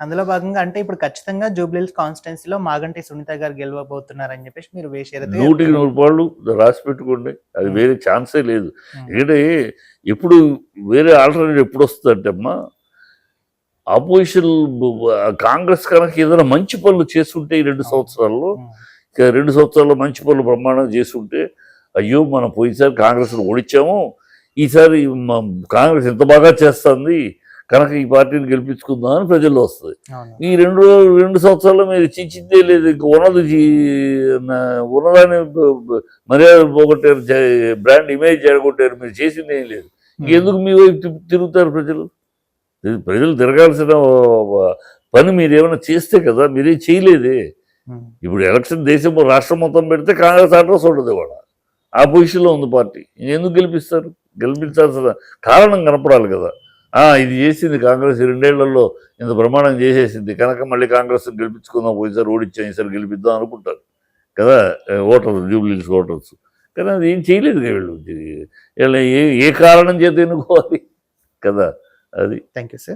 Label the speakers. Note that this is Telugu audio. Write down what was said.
Speaker 1: అందులో భాగంగా అంటే ఇప్పుడు ఖచ్చితంగా జూబ్లీహిల్స్ కాన్స్టిట్యున్సీలో మాగంటి సునీత గారు గెలవబోతున్నారని చెప్పేసి మీరు వేషేరైతే
Speaker 2: నూటికి నూరు పాళ్ళు రాసి పెట్టుకోండి. అది. వేరే ఛాన్సే లేదు. ఎందుకంటే ఎప్పుడు వేరే ఆల్టర్నేటివ్ ఎప్పుడు వస్తుందంటే అమ్మా అపోజిషన్ కాంగ్రెస్ కనుక ఏదైనా మంచి పనులు చేస్తుంటే ఈ రెండు సంవత్సరాల్లో రెండు సంవత్సరాల్లో మంచి పనులు బ్రహ్మాండం చేస్తుంటే అయ్యో మనం పోయినసారి కాంగ్రెస్ ఓడించాము ఈసారి కాంగ్రెస్ ఎంత బాగా చేస్తుంది కనుక ఈ పార్టీని గెలిపించుకుందాం అని ప్రజల్లో వస్తుంది. ఈ రెండు రెండు సంవత్సరాల్లో మీరు చించిందే లేదు ఇంక ఉన్నది ఉన్నదాన్ని మర్యాద పోగొట్టారు బ్రాండ్ ఇమేజ్ జరగొట్టారు మీరు చేసింది ఏం లేదు ఇంకెందుకు మీ వైపు తిరుగుతారు ప్రజలు? ప్రజలు తిరగాల్సిన పని మీరు ఏమైనా చేస్తే కదా మీరేం చేయలేదే. ఇప్పుడు ఎలక్షన్ దేశం రాష్ట్రం మొత్తం పెడితే కాంగ్రెస్ అడ్రస్ ఉండదు ఇవాళ. ఆ పొజిషన్లో ఉంది పార్టీ. ఎందుకు గెలిపిస్తారు? గెలిపించాల్సిన కారణం కనపడాలి కదా. ఇది చేసింది కాంగ్రెస్ ఈ రెండేళ్ళలో ఇంత ప్రమాణం చేసేసింది. కనుక మళ్ళీ కాంగ్రెస్ గెలిపించుకుందాం పోయిసారి ఓడిచ్చాం ఈసారి గెలిపిద్దాం అనుకుంటారు. కదా ఓటర్స్ జూబ్లీస్ ఓటర్స్. కానీ అది ఏం చేయలేదు వీళ్ళు వీళ్ళ. ఏ ఏ కారణం చేత ఎన్నుకోవాలి? కదా అది.
Speaker 1: Thank you sir.